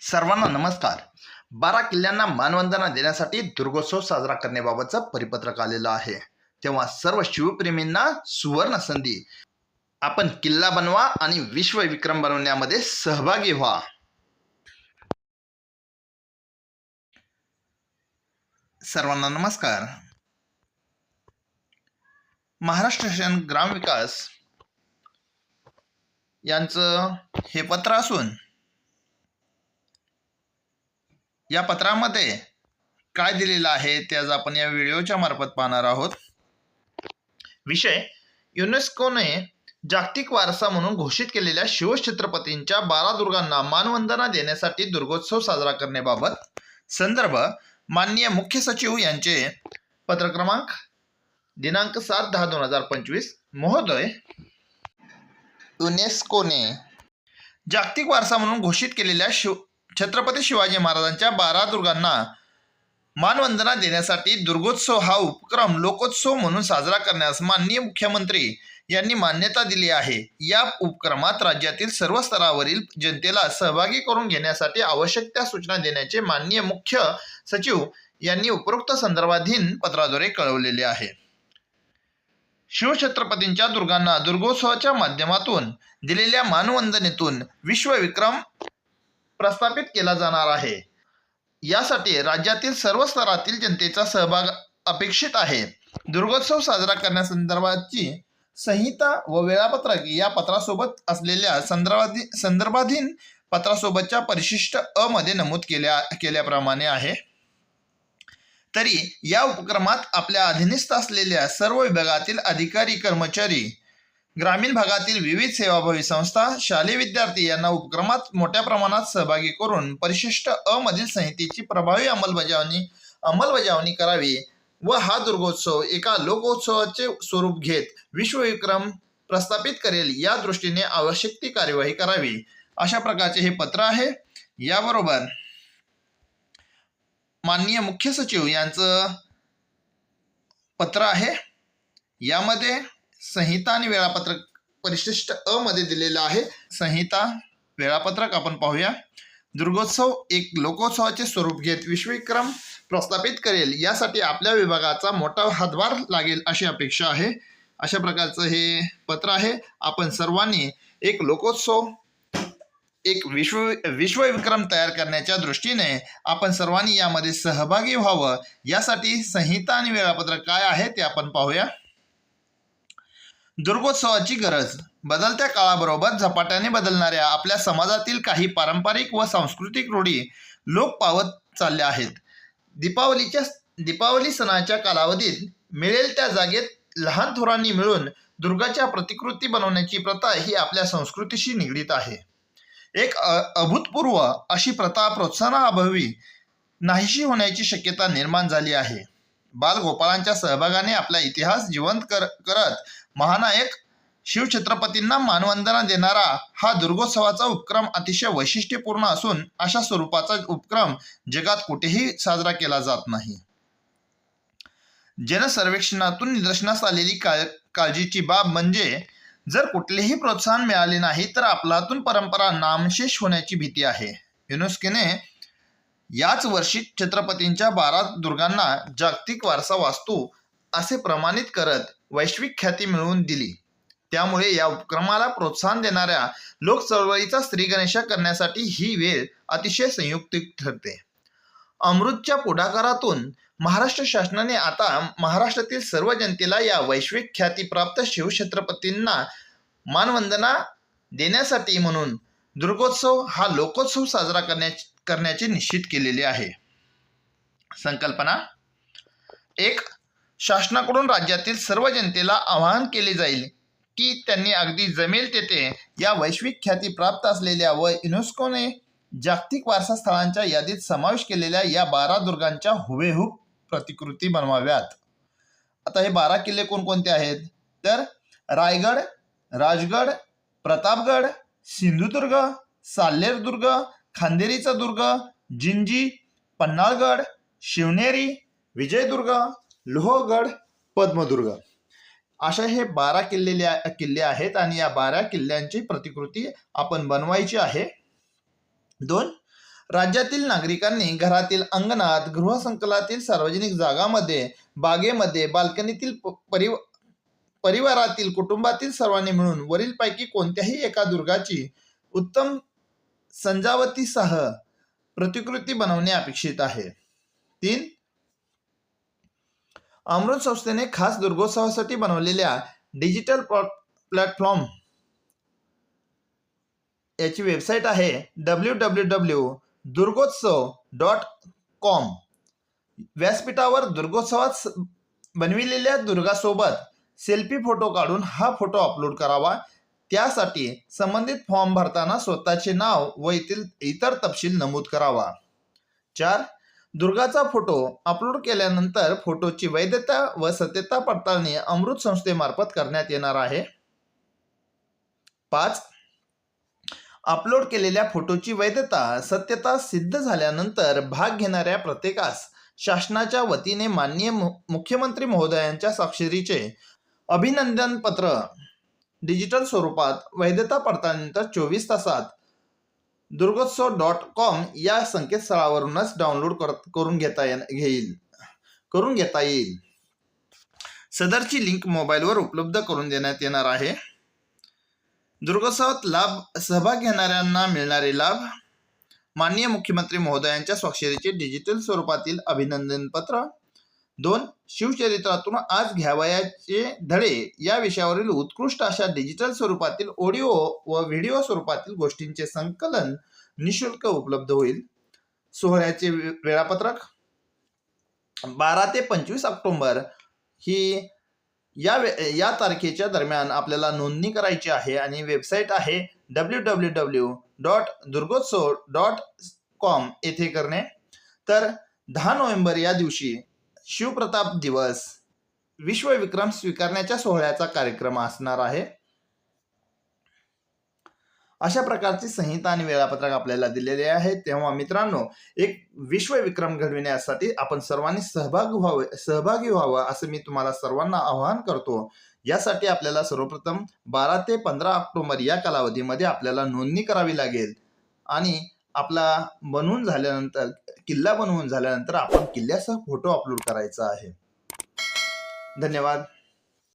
सर्वांना नमस्कार. बारा किल्ल्यांना मानवंदना देण्यासाठी दुर्गोत्सव साजरा करण्याबाबतचं परिपत्रक आलेलं आहे. तेव्हा सर्व शिवप्रेमींना सुवर्ण संधी. आपण किल्ला बनवा आणि विश्वविक्रम बनवण्यामध्ये सहभागी व्हा. सर्वांना नमस्कार. महाराष्ट्र शासन ग्रामविकास यांचं हे पत्र असून या पत्रामध्ये काय दिलेलं आहे ते आज आपण या व्हिडिओच्या मार्फत पाहणार आहोत. विषय युनेस्कोने जागतिक वारसा म्हणून घोषित केलेल्या शिवछत्रपतींच्या बारा दुर्गांना मानवंदना देण्यासाठी दुर्गोत्सव साजरा करण्याबाबत संदर्भ माननीय मुख्य सचिव यांचे पत्र क्रमांक दिनांक सात दहा दोन हजार पंचवीस महोदय. युनेस्कोने जागतिक वारसा म्हणून घोषित केलेल्या शिव छत्रपती शिवाजी महाराजांच्या बारा दुर्गांना मानवंदना देण्यासाठी दुर्गोत्सव हा उपक्रम लोकोत्सव म्हणून साजरा करण्यास माननीय मुख्यमंत्री यांनी मान्यता दिली आहे. या उपक्रमात राज्यातील सर्व स्तरावरील जनतेला सहभागी करून घेण्यासाठी आवश्यक त्या सूचना देण्याचे माननीय मुख्य सचिव यांनी उपरोक्त संदर्भाधीन पत्राद्वारे कळवलेले आहे. शिवछत्रपतींच्या दुर्गांना दुर्गोत्सवाच्या माध्यमातून दिलेल्या मानवंदनेतून विश्वविक्रम प्रस्थापित केला जाणार आहे. यासाठी राज्यातील सर्व स्तरातील जनतेचा सहभाग अपेक्षित आहे. दुर्गोत्सव साजरा करण्यासंदर्भाची संहिता व वेळापत्रक या पत्रासोबत असलेल्या संदर्भाधी संदर्भाधीन पत्रासोबतच्या परिशिष्ट अ मध्ये नमूद केल्या केल्याप्रमाणे आहे. तरी या उपक्रमात आपल्या अधीनस्थ असलेल्या सर्व विभागातील अधिकारी कर्मचारी ग्रामीण भागातील विविध सेवाभावी संस्था शालेय विद्यार्थी यांना उपक्रमात मोठ्या प्रमाणात सहभागी करून परिशिष्ट अ मधील संहितेची प्रभावी अंमलबजावणी अंमलबजावणी करावी व हा दुर्गोत्सव एका लोकोत्सवाचे स्वरूप घेत विश्वविक्रम प्रस्थापित करेल या दृष्टीने आवश्यक ती कार्यवाही करावी. अशा प्रकारचे हे पत्र आहे. याबरोबर माननीय मुख्य सचिव यांचं पत्र आहे. यामध्ये संहिता आणि वेळापत्रक परिशिष्ट अ मध्ये दिलेलं आहे. संहिता वेळापत्रक आपण पाहूया. दुर्गोत्सव एक लोकोत्सवाचे स्वरूप घेत विश्वविक्रम प्रस्थापित करेल. यासाठी आपल्या विभागाचा मोठा हातभार लागेल अशी अपेक्षा आहे. अशा प्रकारचं हे पत्र आहे. आपण सर्वांनी एक लोकोत्सव एक विश्व विश्वविक्रम तयार करण्याच्या दृष्टीने आपण सर्वांनी यामध्ये सहभागी व्हावं. यासाठी संहिता आणि वेळापत्रक काय आहे ते आपण पाहूया. दुर्गोत्सवाची गरज. बदलत्या काळाबरोबर झपाट्याने बदलणाऱ्या आपल्या समाजातील काही पारंपरिक व सांस्कृतिक रूढी लोप पावत चालल्या आहेत. दीपावलीच्या दीपावली सणाच्या कालावधीत मिळेल त्या जागेत लहान थोरांनी मिळून दुर्गाच्या प्रतिकृती बनवण्याची प्रथा ही आपल्या संस्कृतीशी निगडीत आहे. एक अ- अभूतपूर्व अशी प्रथा प्रोत्साहनाअभावी नाहीशी होण्याची शक्यता निर्माण झाली आहे. बालगोपाळांच्या सहभागाने आपला इतिहास जिवंत कर करत महानायक शिवछत्रपतींना मानवंदना देणारा हा दुर्गोत्सवाचा उपक्रम अतिशय वैशिष्ट्यपूर्ण असून अशा स्वरूपाचा उपक्रम जगात कुठेही साजरा केला जात नाही. जनसर्वेक्षणातून निदर्शनास आलेली काळ काळजीची बाब म्हणजे जर कुठलेही प्रोत्साहन मिळाले नाही तर आपलातून परंपरा नामशेष होण्याची भीती आहे. युनेस्कोने याच वर्षी छत्रपतींच्या बारा दुर्गांना जागतिक वारसा वास्तू असे प्रमाणित करत वैश्विक ख्याती मिळवून दिली. त्यामुळे या उपक्रमाला प्रोत्साहन देणाऱ्या लोक चळवळीचा स्त्री गणेशा करण्यासाठी ही वेळ अतिशय संयुक्तिक ठरते. अमृतच्या पुढाकारातून महाराष्ट्र शासनाने आता महाराष्ट्रातील सर्व जनतेला या वैश्विक ख्यातीप्राप्त शिवछत्रपतींना मानवंदना देण्यासाठी म्हणून दुर्गोत्सव हा लोकोत्सव साजरा करण्या करण्याचे निश्चित केलेले आहे. संकल्पना एक शासनाकडून राज्यातील सर्व जनतेला आवाहन केले जाईल की त्यांनी अगदी जमेल तेथे या वैश्विक ख्याती प्राप्त असलेल्या व युनेस्कोने जागतिक वारसा स्थळांच्या यादीत समावेश केलेल्या या बारा दुर्गांच्या हुबेहूब प्रतिकृती बनवाव्यात. आता हे बारा किल्ले कोणकोणते आहेत? तर रायगड राजगड प्रतापगड सिंधुदुर्ग साल्हेरदुर्ग खांदेरीचा दुर्ग जिंजी पन्हाळगड शिवनेरी विजयदुर्ग लोहगड पद्मदुर्ग. अशा हे बारा किल्लेले किल्ले आहेत आणि या बारा किल्ल्यांची प्रतिकृती आपण बनवायची आहे. दोन राज्यातील नागरिकांनी घरातील अंगणात गृहसंकलातील सार्वजनिक जागामध्ये बागेमध्ये बाल्कनीतील प- परि परिवारातील कुटुंबातील सर्वांनी मिळून वरीलपैकी कोणत्याही एका दुर्गाची उत्तम संजावतीसह प्रतिकृती बनवणे अपेक्षित आहे. तीन अमृत संस्थेने खास दुर्गोत्सवासाठी बनवलेल्या डिजिटल प्लॅटफॉर्म याची वेबसाईट आहे W W W Durgotsav dot com व्यासपीठावर दुर्गोत्सवात बनविलेल्या दुर्गासोबत सेल्फी फोटो काढून हा फोटो अपलोड करावा. त्यासाठी संबंधित फॉर्म भरताना स्वतःचे नाव व येथील इतर तपशील नमूद करावा. चार दुर्गाचा फोटो अपलोड केल्यानंतर फोटोची वैधता व सत्यता पडताळणी अमृत संस्थेमार्फत करण्यात येणार आहे. पाच अपलोड केलेल्या फोटोची वैधता सत्यता सिद्ध झाल्यानंतर भाग घेणाऱ्या प्रत्येकास शासनाच्या वतीने माननीय मु- मुख्यमंत्री महोदयांच्या स्वाक्षरीचे अभिनंदन पत्र डिजिटल स्वरूपात वैधता पडताळणीनंतर चोवीस तासात दुर्गोत्सव डॉट कॉम या संकेतस्थळावरूनच डाउनलोड कर करून घेता येईल घेईल. करून घेता येईल. सदरची लिंक मोबाईलवर उपलब्ध करून देण्यात येणार आहे. दुर्गोत्सवात लाभ सहभाग घेणाऱ्यांना मिळणारे लाभ. माननीय मुख्यमंत्री महोदयांच्या स्वाक्षरीचे डिजिटल स्वरूपातील अभिनंदन पत्र दोन शिवचरित्रातून आज घ्यावयाचे धडे या विषयावरील उत्कृष्ट अशा डिजिटल स्वरूपातील ऑडिओ व व्हिडिओ स्वरूपातील गोष्टींचे संकलन निशुल्क उपलब्ध होईल. सोहळ्याचे वे- वेळापत्रक. बारा ते पंचवीस ऑक्टोंबर ही या वे या तारखेच्या दरम्यान आपल्याला नोंदणी करायची आहे आणि वेबसाईट आहे W W W dot Durgotsav dot com येथे करणे. तर दहा नोव्हेंबर या दिवशी शिवप्रताप दिवस. विश्वविक्रम स्वीकारण्याच्या सोहळ्याचा कार्यक्रम असणार आहे. अशा प्रकारची संहिता आणि वेळापत्रक आपल्याला दिलेले आहे. तेव्हा मित्रांनो एक विश्वविक्रम घडविण्यासाठी आपण सर्वांनी सहभाग व्हावे सहभागी व्हावं असं मी तुम्हाला सर्वांना आवाहन करतो. यासाठी आपल्याला सर्वप्रथम बारा ते पंधरा ऑक्टोबर या कालावधीमध्ये आपल्याला नोंदणी करावी लागेल. आणि आपला बनवून झाल्यानंतर किल्ला बनवून झाल्यानंतर आपण किल्ल्याचा फोटो अपलोड करायचा आहे. धन्यवाद.